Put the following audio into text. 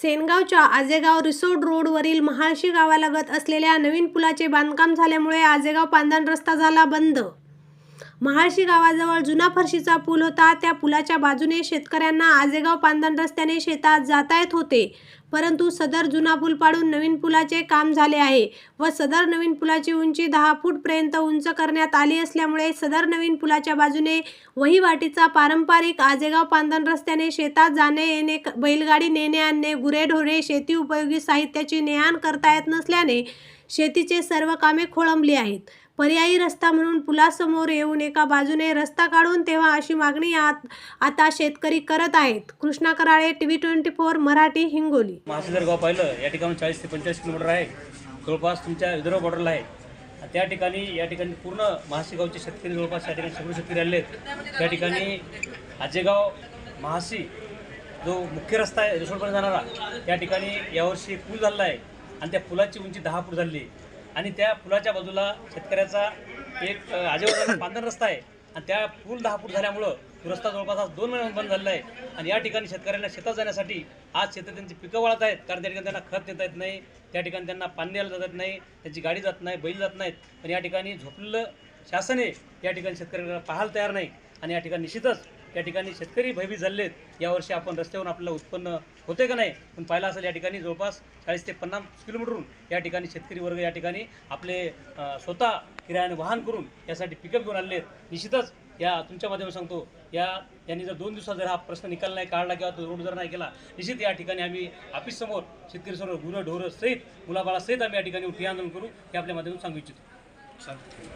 सेनगावच्या आजेगाव रिसोड रोडवरील महाळशी गावालगत असलेल्या नवीन पुलाचे बांधकाम झाल्यामुळे आजेगाव पांदण रस्ता झाला बंद. महाळशी गावाजवळ जुना फरशीचा पूल होता. त्या पुलाच्या बाजूने शेतकऱ्यांना आजेगाव पांदण रस्त्याने शेतात जाता येत होते. परंतु सदर जुना पूल पाडून नवीन पुलाचे काम झाले आहे व सदर नवीन पुलाची उंची दहा फूटपर्यंत उंच करण्यात आली असल्यामुळे सदर नवीन पुलाच्या बाजूने वहिवाटीचा पारंपरिक आजेगाव पांदण रस्त्याने शेतात जाणे येणे बैलगाडी नेणे आणणे गुरेढोरे शेती उपयोगी साहित्याची ने करता येत नसल्याने शेतीचे सर्व कामे खोळंबली आहेत. पर्यायी रस्ता म्हणून पुलासमोर येऊन एका बाजूने रस्ता काढून तेव्हा अशी मागणी आत आता शेतकरी करत आहेत. Krishna Karale T V twenty four Marathi Hingoli. महासी जर गाव पाहिलं या ठिकाणी चाळीस ते पंचेचाळीस किलोमीटर आहे. जवळपास तुमच्या विदर्भ बॉर्डरला आहे. त्या ठिकाणी या ठिकाणी पूर्ण महासी गावचे शेतकरी जवळपास या ठिकाणी सगळे शेतकरी आले आहेत. त्या ठिकाणी आजेगाव महासी जो मुख्य रस्ता आहे रिसोडपर्यंत जाणारा त्या ठिकाणी यावर्षी पूल झालेला आहे. आणि त्या पुलाची उंची दहा फूट झाली. आहे आणि त्या पुलाच्या बाजूला शेतकऱ्याचा एक आजूबाजूला आजेगाव रस्ता आहे. आणि त्या पूल दहा फूट झाल्यामुळं तो रस्ता जवळपास आज दोन महिन्यात बंद झालेला आहे. आणि या ठिकाणी शेतकऱ्यांना शेतात जाण्यासाठी आज शेतात त्यांची पिकं वाळत आहेत. कारण त्या ठिकाणी त्यांना खत देता येत नाही. त्या ठिकाणी त्यांना पाणी द्यायला जात नाही. त्यांची गाडी जात नाही. बैल जात नाहीत. पण या ठिकाणी झोपलेलं शासन आहे या ठिकाणी शेतकऱ्यांना पाहायला तयार नाही. आणि या ठिकाणी निश्चितच या ठिकाणी शेतकरी भयभीत झालेत. यावर्षी आपण रस्त्यावरून आपल्याला उत्पन्न होते का नाही पण पाहिलं असेल या ठिकाणी जवळपास चाळीस ते पन्नास किलोमीटरहून या ठिकाणी शेतकरी वर्ग या ठिकाणी आपले स्वतः किरायाने वाहन करून यासाठी पिकअप घेऊन आलेले आहेत. निश्चितच या तुमच्या माध्यमातून सांगतो या यांनी जर दोन दिवसात जर हा प्रश्न निकाल नाही काढला किंवा तो रोड जर नाही केला निश्चित या ठिकाणी आम्ही ऑफिससमोर शेतकरी समोर गुरं ढोरं सहित मुलाबाळासहित आम्ही या ठिकाणी उठी आंदोलन करू हे आपल्या माध्यमातून सांगू इच्छितो.